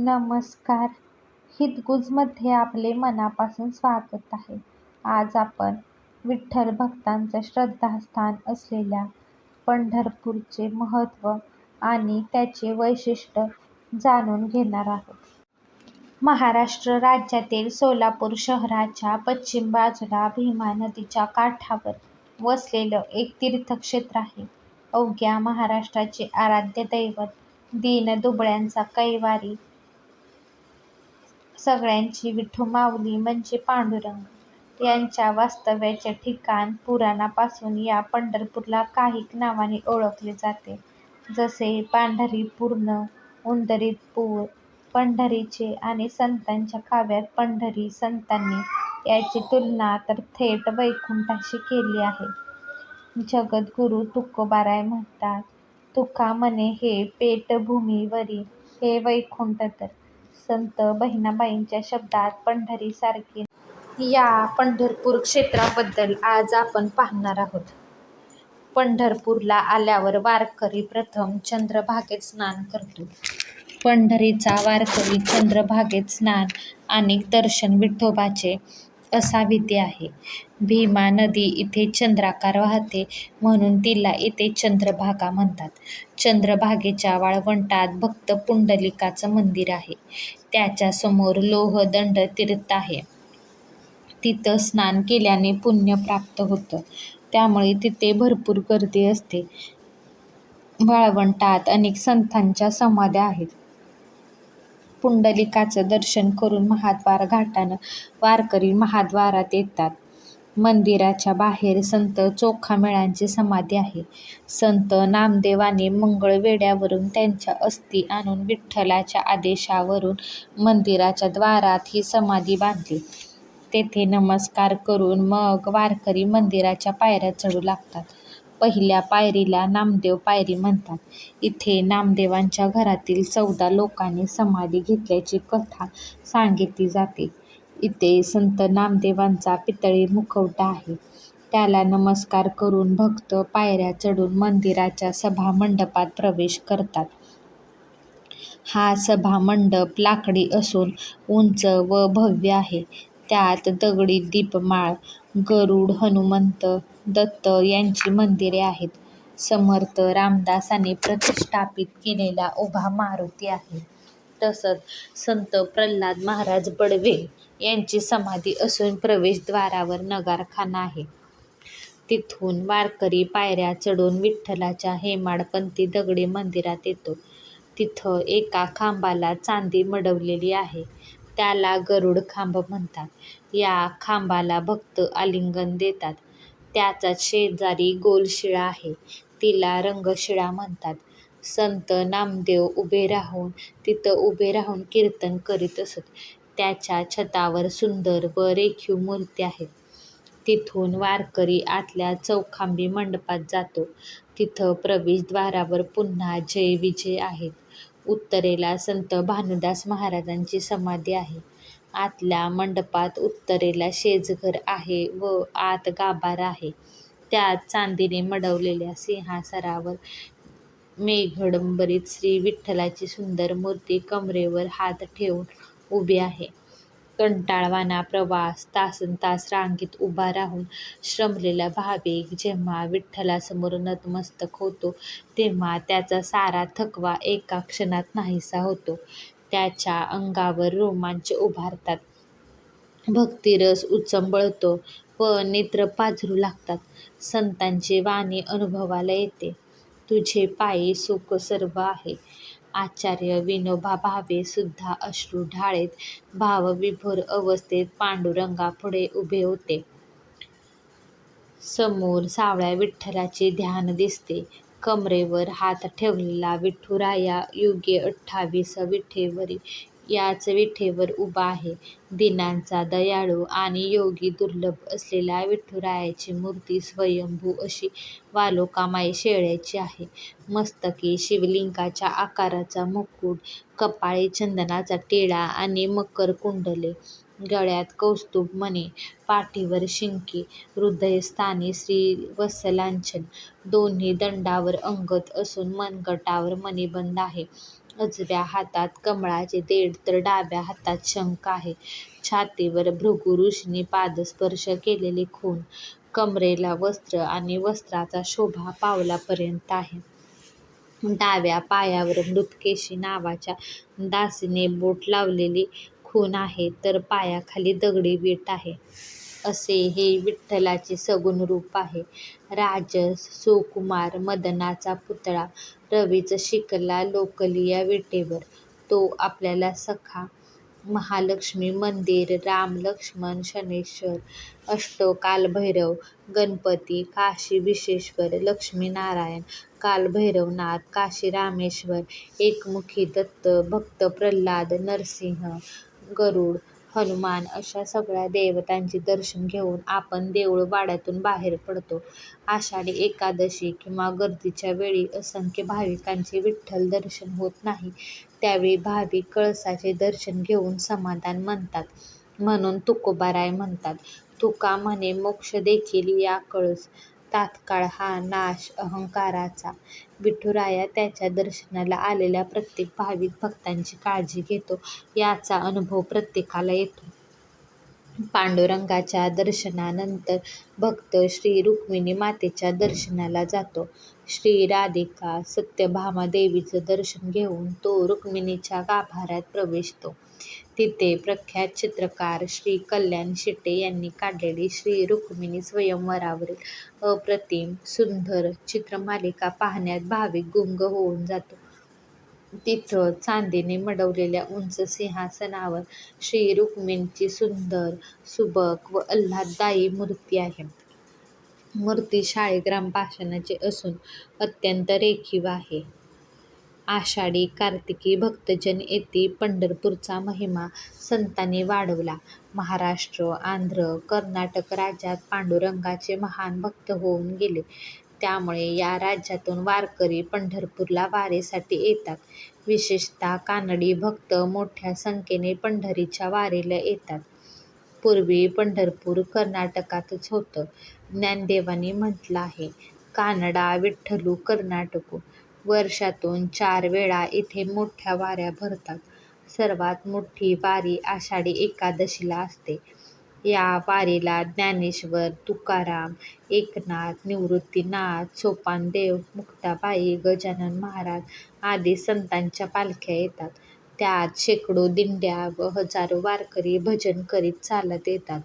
नमस्कार हितगुजमध्ये आपले मनापासून स्वागत आहे. आज आपण विठ्ठल भक्तांचं श्रद्धास्थान असलेल्या पंढरपूरचे महत्त्व आणि त्याचे वैशिष्ट्य जाणून घेणार आहोत. महाराष्ट्र राज्यातील सोलापूर शहराच्या पश्चिम बाजूला भीमा नदीच्या काठावर वसलेलं एक तीर्थक्षेत्र आहे. अवघ्या महाराष्ट्राचे आराध्य दैवत, दीनदुबळ्यांचा कैवारी, सगळ्यांची विठू माऊली म्हणजे पांडुरंग यांच्या वास्तव्याचे ठिकाण पुराणापासून या पंढरपूरला काहीक नावांनी ओळखले जाते. जसे पांढरीपूर्ण, पूर पंढरीचे आणि संतांच्या काव्यात पंढरी संतांनी याची तुलना तर थेट वैकुंठाशी केली आहे. जगद्गुरू तुकोबाराय म्हणतात, तुका म्हणे हे पेटभूमीवरी हे वैकुंठ तर, संत बहिणाबाईंच्या शब्दात पंढरीसारखे या पंढरपूर क्षेत्राबद्दल आज आपण पाहणार आहोत. पंढरपूरला आल्यावर वारकरी प्रथम चंद्रभागेत स्नान करतो. पंढरीचा वारकरी चंद्रभागेत स्नान आणि दर्शन विठोबाचे असा विधी आहे. भीमा नदी इथे चंद्राकार वाहते म्हणून तिला इथे चंद्रभागा म्हणतात. चंद्रभागेच्या वाळवंटात भक्त पुंडलिकाचं मंदिर आहे. त्याच्यासमोर लोहदंड तीर्थ आहे. तिथं स्नान केल्याने पुण्य प्राप्त होतं. त्यामुळे तिथे भरपूर गर्दी असते. वाळवंटात अनेक संतांच्या समाध्या आहेत. पुंडलिकाचं दर्शन करून महाद्वार घाटानं वारकरी महाद्वारात येतात. मंदिराच्या बाहेर संत चोखामेळांची समाधी आहे. संत नामदेवाने मंगळ वेड्यावरून त्यांच्या अस्थी आणून विठ्ठलाच्या आदेशावरून मंदिराच्या द्वारात ही समाधी बांधली. तेथे नमस्कार करून मग वारकरी मंदिराच्या पायऱ्या चढू लागतात. पहिल्या पायरीला नामदेव पायरी म्हणतात. इथे नामदेवांच्या घरातील चौदा लोकांनी समाधी घेतल्याची कथा सांगितली जाते. इथे संत नामदेवांचा पितळी मुखवटा आहे. त्याला नमस्कार करून भक्त पायऱ्या चढून मंदिराच्या सभामंडपात प्रवेश करतात. हा सभामंडप लाकडी असून उंच व भव्य आहे. त्यात दगडी दीपमाळ, गरुड, हनुमंत, दत्त यांची मंदिरे आहेत. समर्थ रामदासांनी प्रतिष्ठापित केलेला उभा मारुती आहे. तसंच संत प्रल्हाद महाराज बडवे यांची समाधी असून प्रवेशद्वारावर नगारखाना आहे. तिथून वारकरी पायऱ्या चढून विठ्ठलाच्या हेमाडपंथी दगडी मंदिरात येतो. तिथं एका खांबाला चांदी मढवलेली आहे. त्याला गरुड खांब म्हणतात. या खांबाला भक्त आलिंगन देतात. त्याचा शेजारी गोलशिळा आहे. तिला रंगशिळा म्हणतात. संत नामदेव उभे राहून तिथं उभे राहून कीर्तन करीत असत. त्याच्या छतावर सुंदर व रेखीव मूर्ती आहेत. तिथून वारकरी आतल्या चौखांबी मंडपात जातो. तिथं प्रवेशद्वारावर पुन्हा जय विजय आहेत. उत्तरेला संत भानुदास महाराजांची समाधी आहे. आतल्या मंडपात उत्तरेला शेजघर आहे व आत गाभारा आहे. त्यात चांदीने मढवलेल्या सिंहासनावर मेघडंबरीत श्री विठ्ठलाची सुंदर मूर्ती कमरेवर हात ठेवून उभी आहे. कंटाळवाणा प्रवास, तासन्तास रांगेत उभा राहून श्रमलेला भाविक जेव्हा विठ्ठलासमोर नतमस्तक होतो तेव्हा त्याचा सारा थकवा एका क्षणात नाहीसा होतो. त्याच्या अंगावर रोमांच उभारतात. भक्तिरस उचंबळतो व नेत्र पाझरू लागतात. संतांची वाणी अनुभवाला येते. तुझे पायी सुख सर्व आहे. आचार्य विनोबा भावे सुद्धा अश्रू ढाळीत भावविभोर अवस्थेत पांडुरंगापुढे उभे होते. समोर सावळ्या विठ्ठलाचे ध्यान दिसते. कमरेवर हात ठेवलेला विठुराया युगे अठ्ठावीस विठेवरी याच विठेवर उभा आहे. दीनांचा दयाळू आणि योगी दुर्लभ असलेल्या विठुरायाची मूर्ती स्वयंभू अशी वालुकामय शेळ्याची आहे. मस्तकी शिवलिंगाच्या आकाराचा मुकुट, कपाळी चंदनाचा टिळा आणि मकर कुंडले, गळ्यात कौस्तुभ मणी, पाठीवर शिंके, हृदयस्थानी श्रीवत्सलांचन, दोन्ही दंडावर अंगत असून मनगटावर मणिबंध आहे. उजव्या हातात कमळाचे देठ तर डाव्या हातात शंख आहे. छातीवर भृगु ऋषींनी पादस्पर्श केलेली खूण. कमरेला वस्त्र आणि वस्त्राचा शोभा पावलापर्यंत आहे. डाव्या पायावर मृतकेशी नावाच्या दासीने बोट लावलेली खूण आहे तर पायाखाली दगडी वीट आहे. असे हे विठ्ठलाचे सगुण रूप आहे. राजस, सुकुमार, मदनाचा पुतळा रवीच शिकला लोकली या विटेवर. तो आपल्याला सखा. महालक्ष्मी मंदिर, राम लक्ष्मण शनैश्वर, अष्टो कालभैरव, गणपती, काशी विश्वेश्वर, लक्ष्मीनारायण, कालभैरवनाथ, काशी रामेश्वर एकमुखी दत्त, भक्त प्रल्हाद, नरसिंह, गरुड, हनुमान अशा सगळ्या देवतांचे दर्शन घेऊन आपण देऊळ वाड्यातून बाहेर पडतो. आषाढी एकादशी किंवा गर्दीच्या वेळी असंख्य भाविकांचे विठ्ठल दर्शन होत नाही. त्यावेळी भाविक कळसाचे दर्शन घेऊन समाधान मानतात म्हणून तुकोबाराय म्हणतात. तुका म्हणे मोक्ष देखील या कळस, तात्काळ हा नाश अहंकाराचा. विठुराया त्याच्या दर्शनाला आलेल्या प्रत्येक भाविक भक्ताची काळजी घेतो याचा अनुभव प्रत्येकाला येतो. पांडुरंगाच्या दर्शनानंतर भक्त श्री रुक्मिणी मातेच्या दर्शनाला जातो. श्री राधिका सत्यभामा देवीचं दर्शन घेऊन तो रुक्मिणीच्या गाभाऱ्यात प्रवेशतो. तिथे प्रख्यात चित्रकार श्री कल्याण शिटे यांनी काढलेली श्री रुक्मिणी स्वयंवरावरील अप्रतिम सुंदर चित्रमालिका पाहण्यात भाविक गुंग होऊन जातो. तिथं चांदीने मढवलेल्या उंच सिंहासनावर श्री रुक्मिणीची सुंदर, सुबक व आल्हाददायी मूर्ती आहे. मूर्ती शाळीग्राम पाषाणाची असून अत्यंत रेखीव आहे. आषाढी कार्तिकी भक्तजन येथे पंढरपूरचा महिमा संतांनी वाढवला. महाराष्ट्र, आंध्र, कर्नाटक राज्यात पांडुरंगाचे महान भक्त होऊन गेले. त्यामुळे या राज्यातून वारकरी पंढरपूरला वारीसाठी येतात. विशेषतः कानडी भक्त मोठ्या संख्येने पंढरीच्या वारीला येतात. पूर्वी पंढरपूर कर्नाटकातच होतं. ज्ञानदेवांनी म्हटलं आहे, कानडा विठ्ठलू कर्नाटकू. वर्षातून चार वेळा इथे मोठ्या वाऱ्या भरतात. सर्वात मोठी वारी आषाढी एकादशीला असते. या वारीला ज्ञानेश्वर, तुकाराम, एकनाथ, निवृत्तीनाथ, सोपानदेव, मुक्ताबाई, गजानन महाराज आदी संतांच्या पालख्या येतात. त्यात शेकडो दिंड्या व हजारो वारकरी भजन करीत चालत येतात.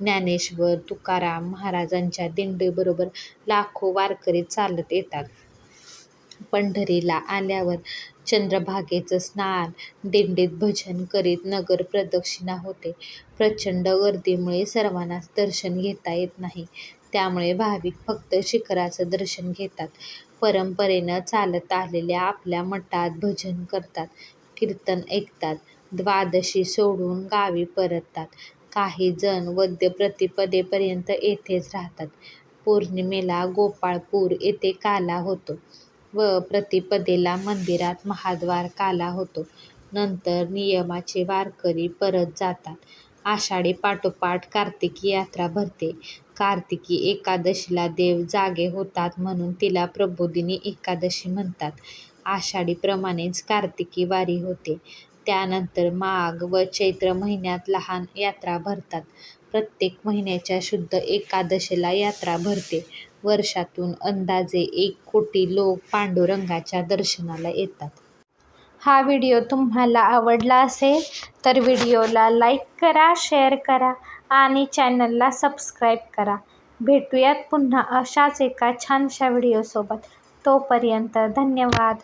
ज्ञानेश्वर, तुकाराम महाराजांच्या दिंडीबरोबर लाखो वारकरी चालत येतात. पंढरीला आल्यावर चंद्रभागेचं स्नान, दिंडीत भजन करीत नगर प्रदक्षिणा होते. प्रचंड गर्दीमुळे सर्वांनाच दर्शन घेता येत नाही. त्यामुळे भाविक फक्त शिखराचं दर्शन घेतात. परंपरेनं चालत आलेल्या आपल्या मठात भजन करतात, कीर्तन ऐकतात. द्वादशी सोडून गावी परततात. काही जण वद्य प्रतिपदेपर्यंत येथेच राहतात. पौर्णिमेला गोपाळपूर येथे काला होतो व प्रतिपदेला मंदिरात महाद्वार काला होतो. नंतर नियमाचे वारकरी परत जातात. आषाढी पाठोपाठ कार्तिकी यात्रा भरते. कार्तिकी एकादशीला देव जागे होतात म्हणून तिला प्रबोधिनी एकादशी म्हणतात. आषाढीप्रमाणेच कार्तिकी वारी होते. त्यानंतर माघ व चैत्र महिन्यात लहान यात्रा भरतात. प्रत्येक महिन्याच्या शुद्ध एकादशीला यात्रा भरते. वर्षातून अंदाजे एक कोटी लोक पांडुरंगाच्या दर्शनाला येतात. हा व्हिडिओ तुम्हाला आवडला असेल तर व्हिडिओला लाईक करा, शेअर करा आणि चॅनलला सबस्क्राईब करा. भेटूयात पुन्हा अशाच एका छानशा व्हिडिओसोबत. तोपर्यंत धन्यवाद.